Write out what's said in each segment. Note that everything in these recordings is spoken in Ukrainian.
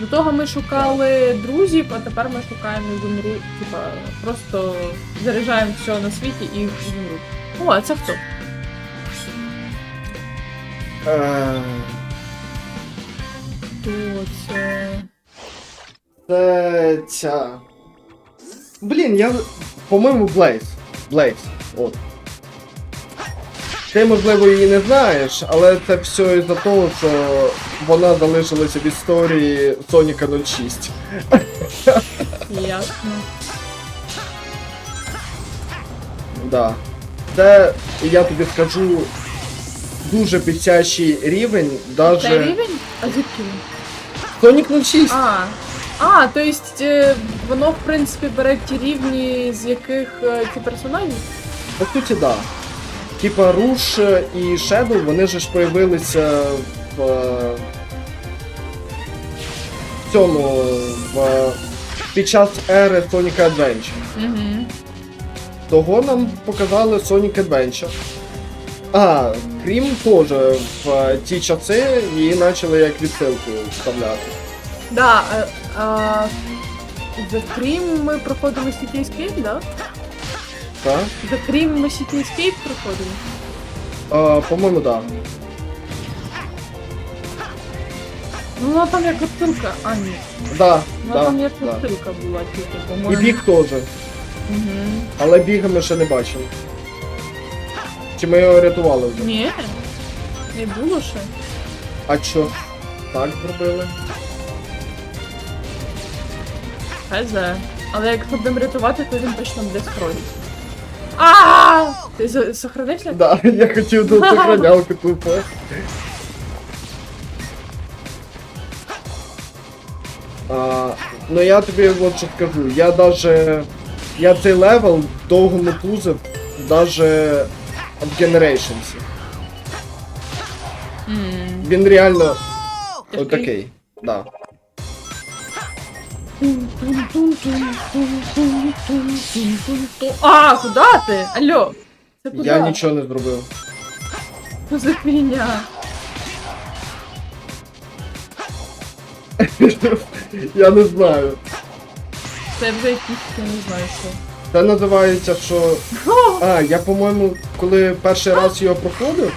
До того ми шукали друзів, а тепер ми шукаємо ізумру. Типа, просто заряджаємо все на світі і ізумруд. О, а це хто? Е, Хто це? Це ця. Блін, я. По-моєму, Блейз. Блейз. От. Ти, можливо, її не знаєш, але це все із-за того, що вона залишилася в історії Соніка 06. Ясно. Да. Це, я тобі скажу, дуже підсящий рівень, даже... Це рівень? А звідки він? Сонік 06. А. А, то есть е, воно, в принципі, бере ті рівні, з яких е, ті персонажі? По суті, да. Типа Руш і Шедоу, вони же ж появилися в е, в цьому в, е, під час ери Sonic Adventure. Угу. Того нам показали Sonic Adventure. А, крім теж в е, ті часи її почали як відсилку вставляти. Да, е, а, за Крім ми проходили City Escape, да? Так? За Крім ми City Escape проходили. А, по-моєму, так. Да. Ну, вона там як картинка. А, ні. Да, Вона да, там як да. картинка була, тільки, І по-моєму. біг теж. Угу. Але біга ми ще не бачили. Чи ми його рятували вже? Ні, не було ще. А що? Так зробили? Хз. Але як будемо рятувати, то він точно буде скролить. А! Ти за- сохранився? Да, я хотів до сохранялки тупо. А, ну я тобі от що скажу, я даже. Я цей левел довго не тузив, даже в Generations. Він реально тяжкий. отакий. Да. А, куди ти? Алло. Це куди? Я нічого не зробив. Що за фігня? я не знаю. Це вже якісь, я не знаю що. Це називається, що. А, я, по-моєму, коли перший раз його проходив,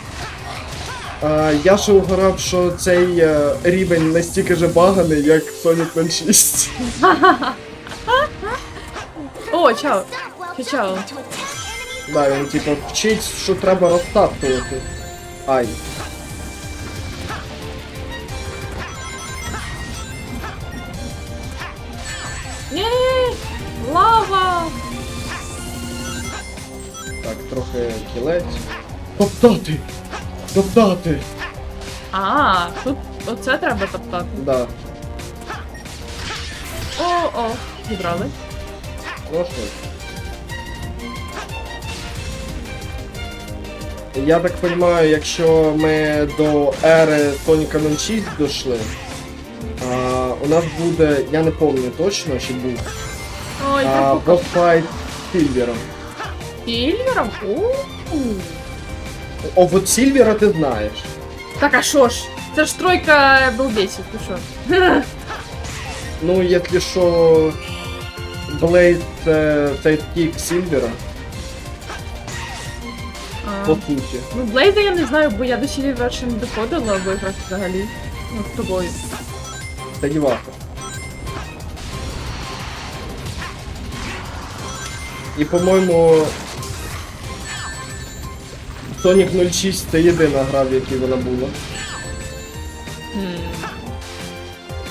я ще угорав, що цей е, рівень настільки же баганий, як Sonic 06. О, чао. Чао, чао. Да, він типу вчить, що треба розтаптувати. Ай. Ні, лава. Так, трохи кілець. Топтати! Топтати! А, тут оце треба топтати. Да. О, о, зібрали. Ну. Я так розумію, якщо ми до ери Соніка 06 дійшли, а, у нас буде, я не пам'ятаю точно, чи був, Ой, а, так босфайт з Сільвером. Сільвером? У. О, от Сільвера ти знаєш. Так, а що ж? Це ж тройка балбесів, ти що? Ну, якщо що, Блейд це цей кік Сільвера, А, по суті. Ну, Блейда я не знаю, бо я до Сільвера ще не доходила виграти взагалі. Ну, з тобою. Та дівака. І, по-моєму, Sonic 06 це єдина гра, в якій вона була. Хм.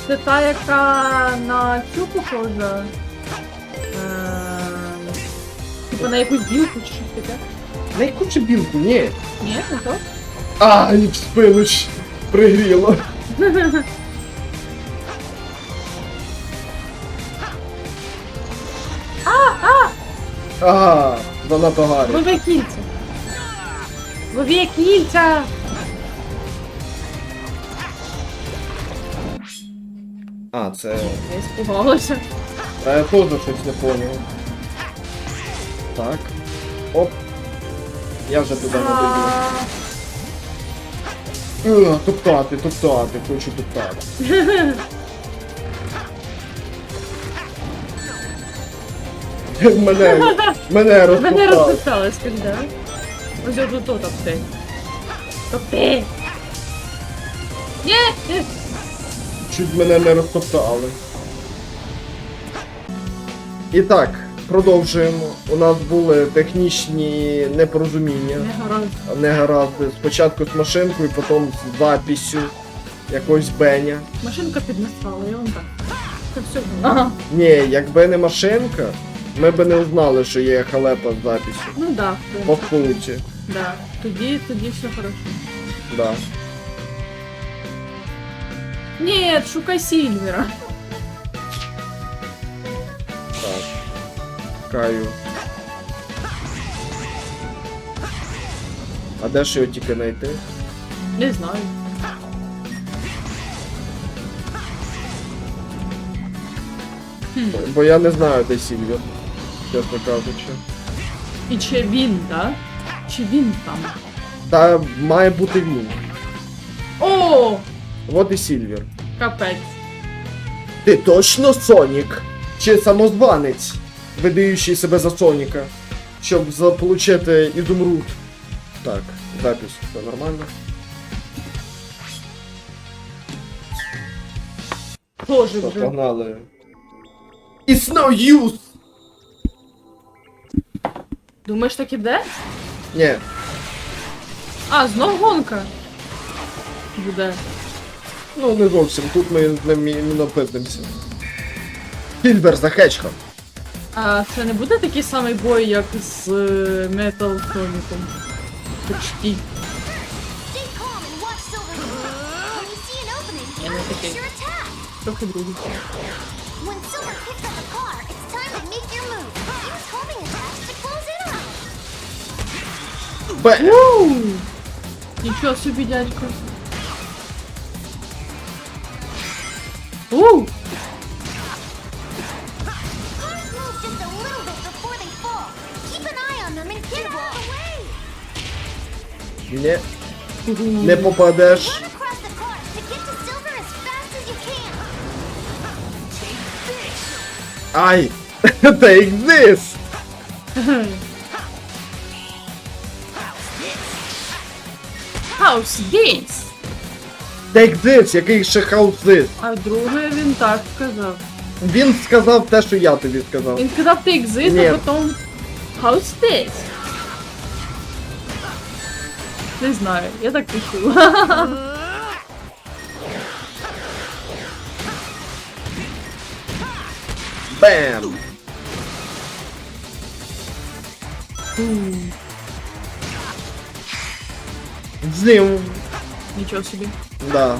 Це та, яка на цю похожа. Ем, Типа на якусь білку чи щось таке? На яку чи білку? Ні. Ні, не то? А, і в спину ж пригріло. Ага, занадто гарно. Лови кільця. Лови кільця! А, це... Я спугалася. Та я теж щось не поняв. Так. Оп. Я вже туди не добіг. Е, топтати, топтати, хочу топтати. мене, мене розтоптали. Мене розтоптали, скажи, так? Ось я тут топ ти. Топ. Ні. Чуть мене не розтоптали. І так, продовжуємо. У нас були технічні непорозуміння, Не гаразд. негаразди. Спочатку з машинкою, потім з записю якогось Беня. Машинка піднесла, я вам так. Це все було. Ага. Ні, якби не машинка, ми б не узнали, що є халепа з записю. Ну да, По в принципі. суті. Да. Тоді, тоді все хорошо. Да. Ні, шукай Сільвера. Так. Каю. А де ж його тільки знайти? Не знаю. Хм. Бо я не знаю, де Сільвер. Чесно кажучи. І чи він, да? Чи він там? Та має бути він. О! От і Сільвер. Капець. Ти точно Сонік? Чи самозванець, видаючий себе за Соніка, щоб заполучити ізумруд? Так, запис, все нормально. Тоже Все, вже. погнали. It's no use! Думаєш, так іде? Ні, А, знов гонка. Буде. ну не зовсім. Тут ми з ним іменно пиздимося. Сільвер за хечка. А це не буде такий самий бой, як з е, Metal Sonic'ом? Почти. Трохи другий. When Silver picks up a car, it's time to make your move. Use homing attacks to eye on them and get out of the way. Ні, не попадеш. Run across the House Games! Take this! Який ще хаус this? А друге він так сказав. Він сказав те, що я тобі сказав. Він сказав take this, Ні. а потім House this. Не знаю, я так пишу. Бам! Зим. Нічого собі. Да.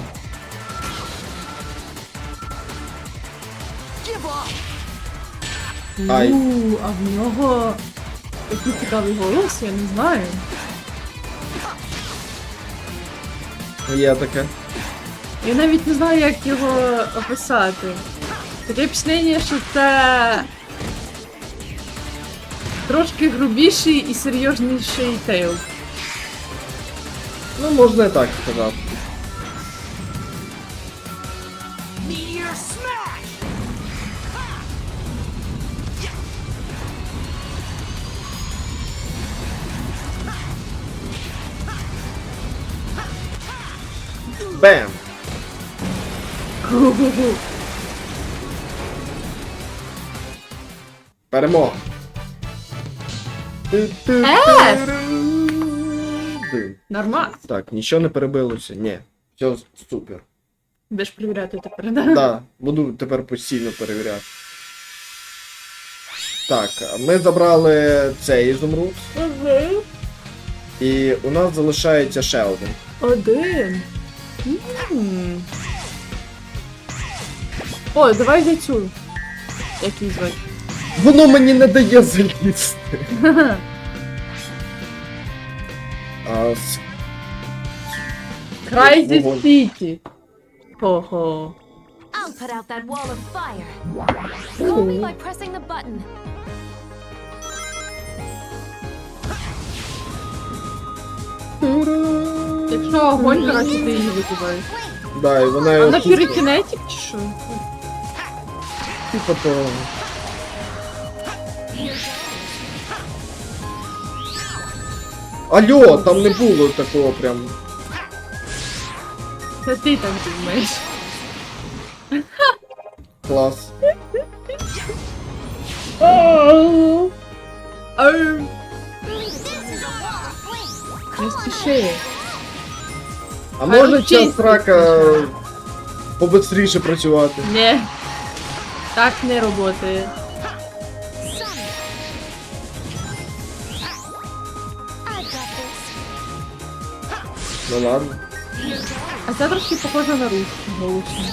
Ай. У, а в нього такий цікавий голос, я не знаю. Є таке. Я навіть не знаю, як його описати. Таке впечатлення, що це трошки грубіший і серйозніший тейл. Ну, можна і так сказати. Ху-ху-ху. Перемога! Нормально. Так, нічого не перебилося. Ні. Все супер. Будеш перевіряти тепер, да? Да, буду тепер постійно перевіряти. Так, ми забрали цей ізумруд, Ага. і у нас залишається ще один. Один. М. О, давай за цю. Як її звати? Воно мені не дає залізти. А, с- Crysis Вогонь. City. Хо-хо. I'll put out that wall of fire. Call me by pressing the button. Якщо огонь, коротше, ти її викидаєш. Да, і вона А його пірокінетик чи що? Типа того. Алло, там не було такого прям. Це ти так думаєш. Клас. Не спіши. А може час рака побистріше працювати? Ні. Так не роботає. Ну ладно. А це трошки похоже на руш научно.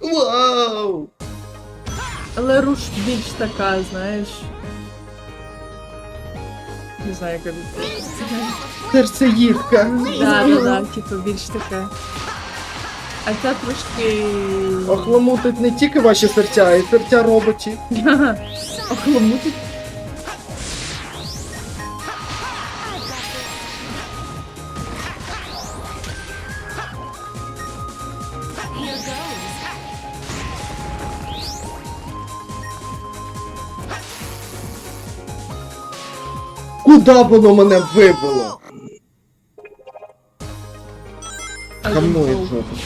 Вау! Але руш більш така, знаєш. Не знаю, як. Серцеїдка. Да, да, да, типу більш таке. А ця трошки. Охламутить не тільки ваші серця, а й серця роботів. Охламутить. Куда воно мене вибило? Камнує знову. жопу.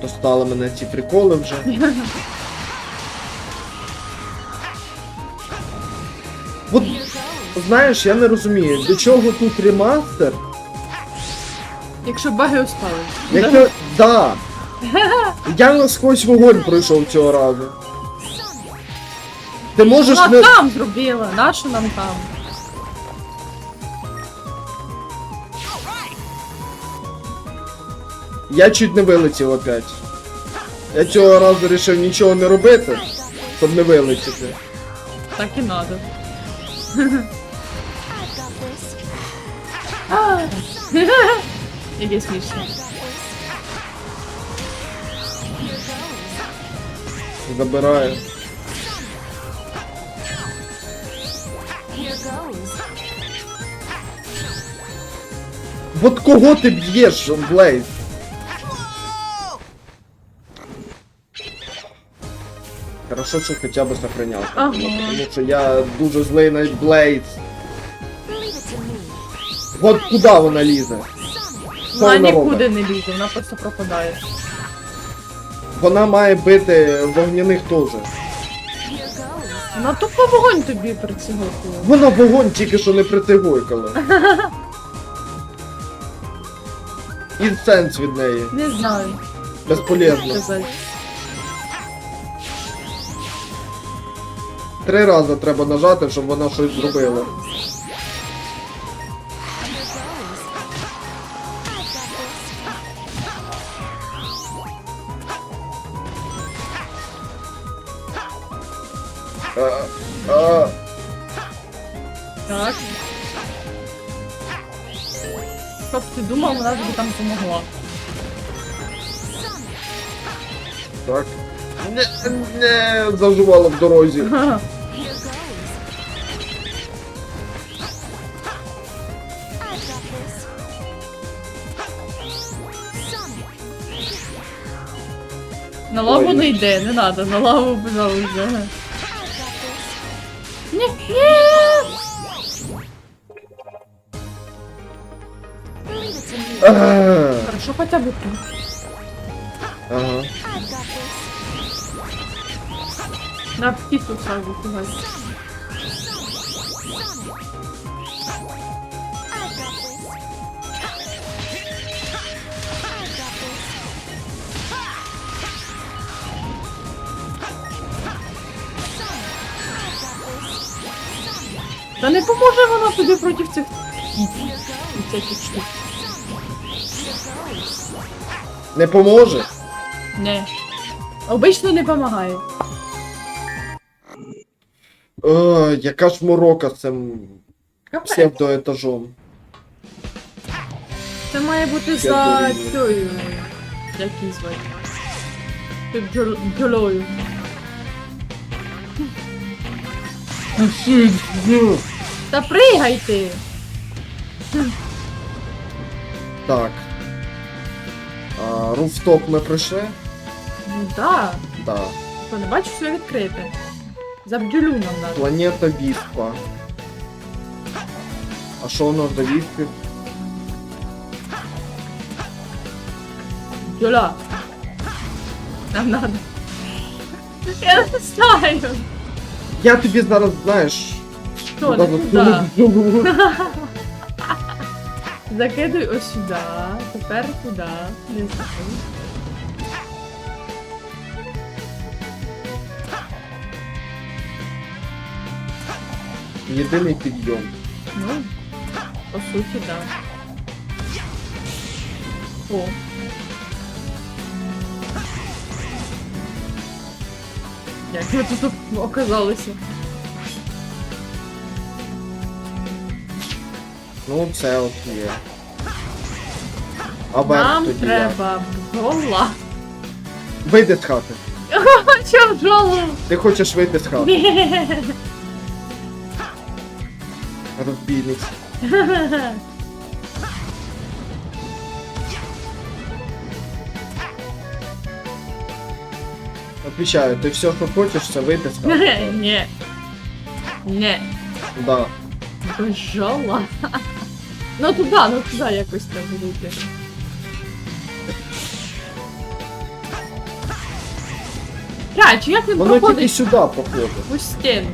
Достали мене ці приколи вже. От, знаєш, я не розумію, до чого тут ремастер? Якщо баги устали. Яке. Да. Я насквозь вогонь пройшов цього разу. Ти можеш Вона не. там зробила, нащо нам там? Я чуть не вилетів опять. Я цього разу вирішив нічого не робити, щоб не вилетіти. Так і надо. Яке goes. Забираю. Here goes. От кого ти б'єш, Блейз? Хорошо, що хоча б сохраняв. Ага. Тому що я дуже злий на Блейз. От куди вона лізе? Sonic. Вона нікуди робить? не лізе, вона просто пропадає. Вона має бити вогняних теж. Вона тупо вогонь тобі прицігокує. Вона вогонь тільки що не притигойкала. І сенс від неї. Не знаю. Безполезно. Три рази треба нажати, щоб вона щось зробила. Зажувала в дорозі. На лаву не йде, не надо, на лаву, пожалуйста. Got. Ні, ні. Хорошо, хоча б тут. Ага. Sonic. I got this. Та не поможе вона тобі проти цих всяких штук. Не поможе? Не. Обично не допомагає. О, яка ж морока з цим Капець. псевдоетажом. Це має бути за дивлюсь. цією. Як її звати? Під бджол- бджолою. Та пригай ти! Так. А, руфтоп ми пройшли? Ну да. Да. Що, не бачиш, все відкрите. За бджолю нам надо. Планета Віспа. А що у нас до Віспи? Бджола. Нам надо. Я не знаю. Я тобі зараз, знаєш. Що, не туди туди. засуну. Закидуй ось сюди. Тепер туди. Не знаю. Єдиний підйом. Ну, по суті, да. О. Як ми тут оказалися? Ну, це от є. А Нам тоді треба бджола. Вийди з хати. Чо бджолу? Ти хочеш вийти з хати. Ні. Розбійниць. Отвечаю, ти все, що хочеш, це вийти з хати. Ні. Ні. Да. Бджола. Ну туди, ну туди якось бути. Я, чи як він Воно тільки проходить сюди походить. у стіну?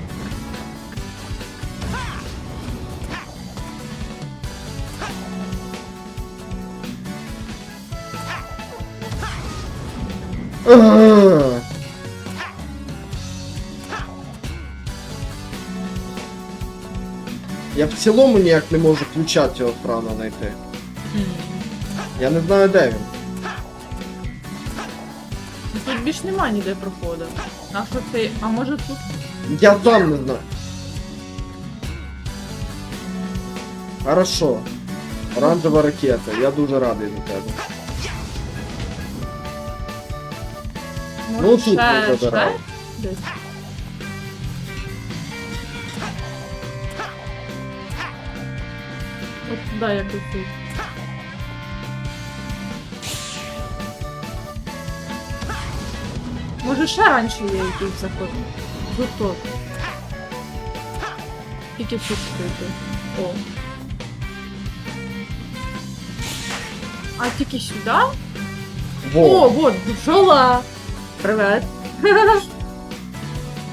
Я в цілому ніяк не можу ключа цього крана знайти. Я не знаю, де він. Тут більш нема ніде проходу. А що це? А може тут? Я сам не знаю. Хорошо. Оранжева ракета. Я дуже радий за тебе. Ну, тут ще, ми забирали. ще? Десь. От туди якось. тут. Може ще раніше є якийсь заход. Тут тут. Тільки тут скрити. О. А тільки сюди? О, Во. вот, бджола! Привет.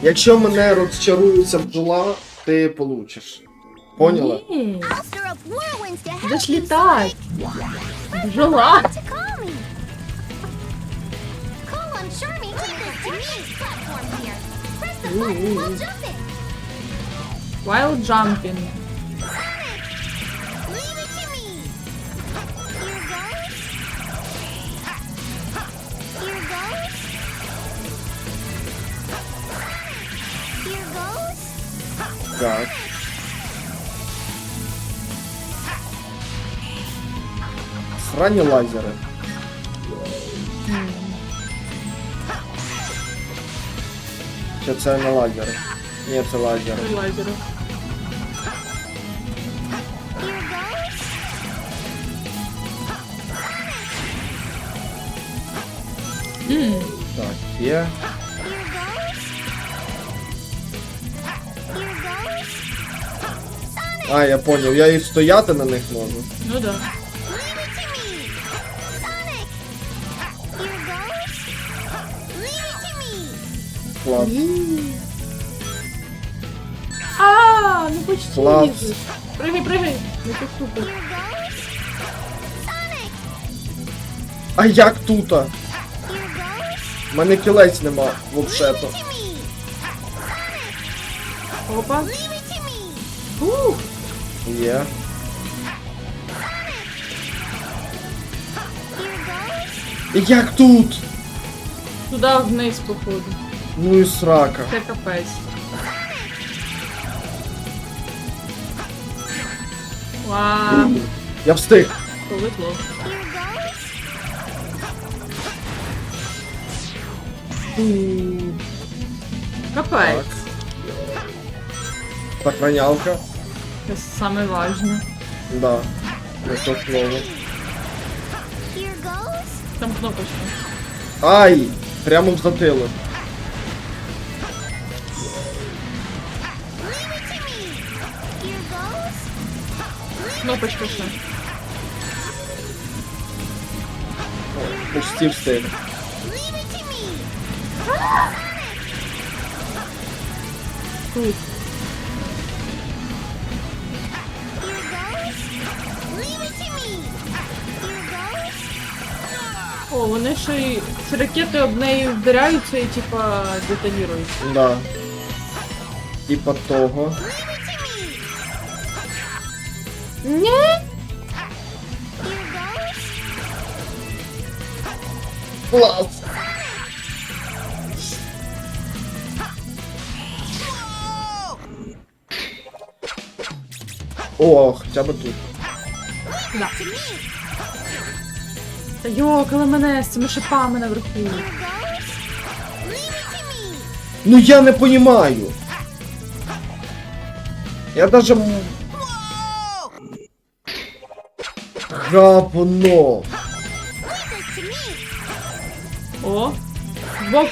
Якщо мене розчарується бджола, ти получиш. Поняла? Ні. Будеш літати. Бджола. To call Так. Срані лазери. Чи це не лазери? Ні, це лазери. Лазеру. Here goes. М, Так, є. А, я поняв, я і стояти на них можу. Ну да. Клас. А, ну почти. Клас. їздиш. Пригай, пригай. Не так супер. А як goes. У мене кілець нема, взагалі-то. Опа. Ух. Є. Here goes. І як тут? Туди вниз походу. Ну і срака. Це капець. Вау. Я встиг. Повезло. Here goes. Капець. Сохранялка. Це саме важне. Да. Не то слово. Here goes. Там кнопочка. Ай! Прямо в затилок. Leave it to me. Here goes. Кнопочка ще. Почти встиг. Leave О, вони ще й ці ракети об неї вдаряються і типа детонірують. Да. Типа того. Ні! Клас! О, хоча б тут. Да. Та йокали мене з цими шипами наверху. Ну я не понімаю. Я даже... м- О, Leave this to me. О! Бок,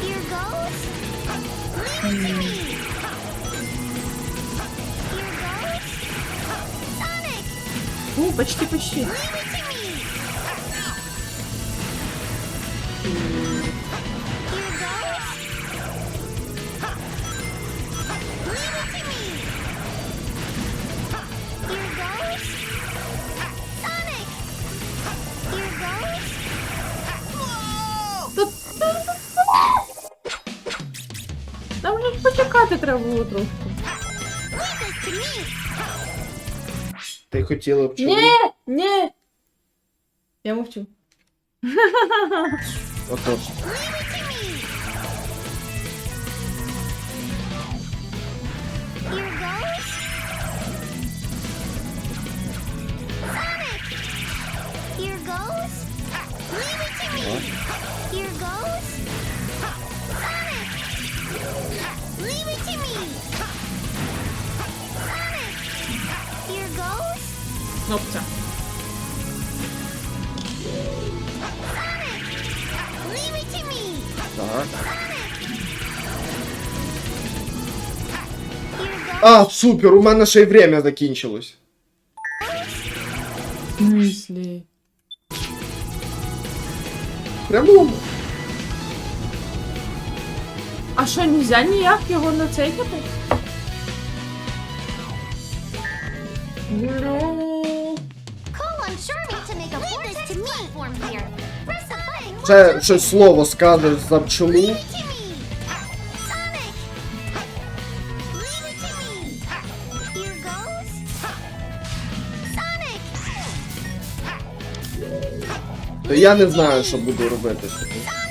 Here goes. Sonic. У, почти, почти. Хотіла б чому? Ні! Ні! Я мовчу. Отож. Кнопця. Sonic. Leave it to me. Так. Here goes. А, супер, у мене ще й время закінчилось. В смислі? Прямо. А що, нельзя ніяк його нацейкати? Ну... it щось слово скаже за пчелу. То я не знаю, що буду робити. з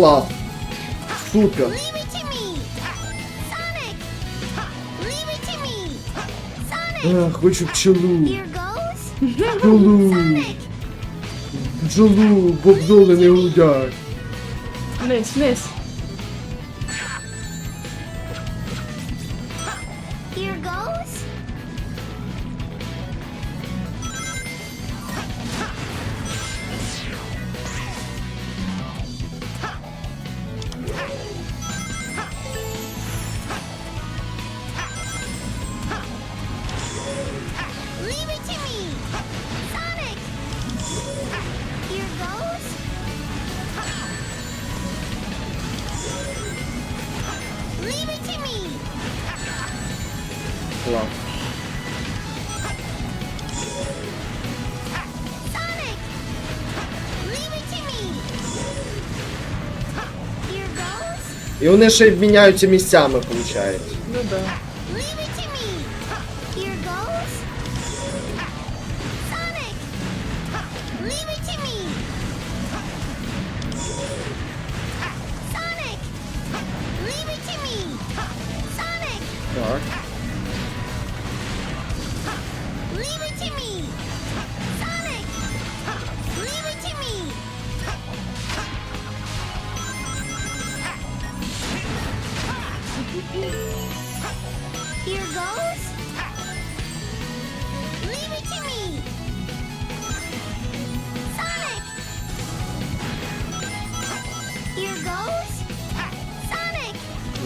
me. Sonic. А, хочу пчелу. Here goes. Пчелу. Sonic. Бджолу, бо бджоли не гудять. Вниз, вниз. І вони ще й міняються місцями, виходить. Ну да.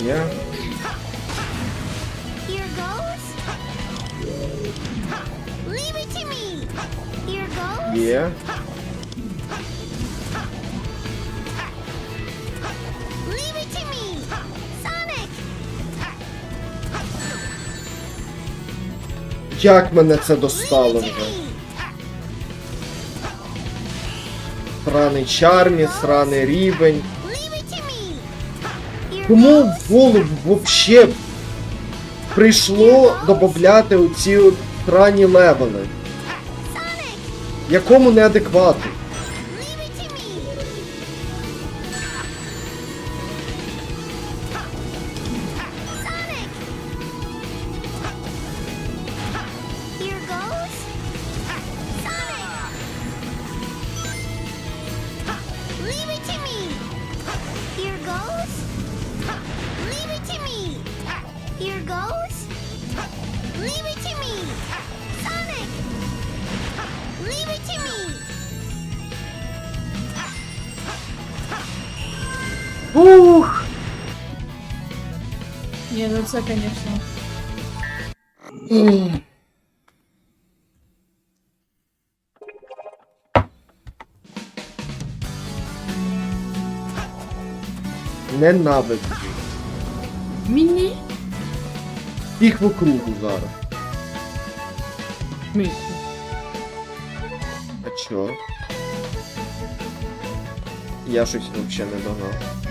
Є. Here goes. Leave it to me. Here goes. Є. Leave it to me. Sonic. Як мене це достало вже? Сраний чармі, сраний рівень. Кому в голову вообще прийшло додати оці от срані левели? Якому неадеквату? Це, звісно. Ненавиджу. Міні? Їх в округу зараз. Мі. А чо? Я щось взагалі не догнав.